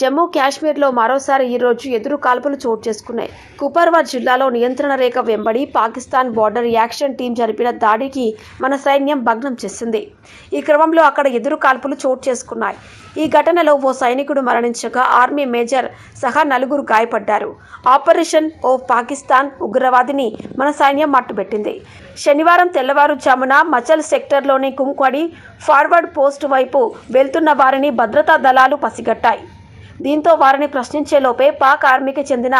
జమ్మూ కాశ్మీర్లో మరోసారి ఈరోజు ఎదురు కాల్పులు చోటు చేసుకున్నాయి. కుపర్వా జిల్లాలో నియంత్రణ రేఖ వెంబడి పాకిస్తాన్ బార్డర్ యాక్షన్ టీం జరిపిన దాడికి మన సైన్యం భగ్నం చేసింది. ఈ క్రమంలో అక్కడ ఎదురు కాల్పులు చోటు చేసుకున్నాయి. ఈ ఘటనలో ఓ సైనికుడు మరణించగా ఆర్మీ మేజర్ సహా నలుగురు గాయపడ్డారు. ఆపరేషన్ ఓ పాకిస్తాన్ ఉగ్రవాదిని మన సైన్యం మట్టుబెట్టింది. శనివారం తెల్లవారుజామున మచల్ సెక్టర్లోని కుంక్వడి ఫార్వర్డ్ పోస్ట్ వైపు వెళ్తున్న వారిని భద్రతా దళాలు పసిగట్టాయి. దీంతో వారిని ప్రశ్నించేలోపే పాక్ ఆర్మీకి చెందిన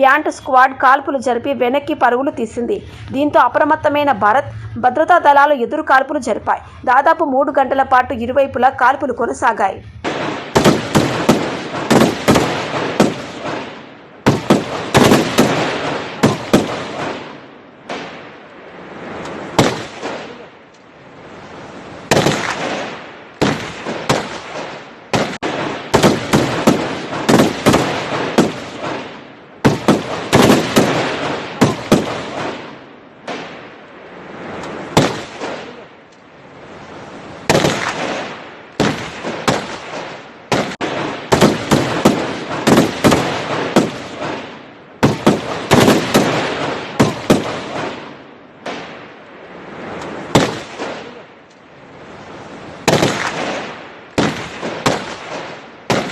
బ్యాంట్ స్క్వాడ్ కాల్పులు జరిపి వెనక్కి పరుగులు తీసింది. దీంతో అప్రమత్తమైన భారత్ భద్రతా దళాలు ఎదురు కాల్పులు జరిపాయి. దాదాపు మూడు గంటల పాటు ఇరువైపులా కాల్పులు కొనసాగాయి.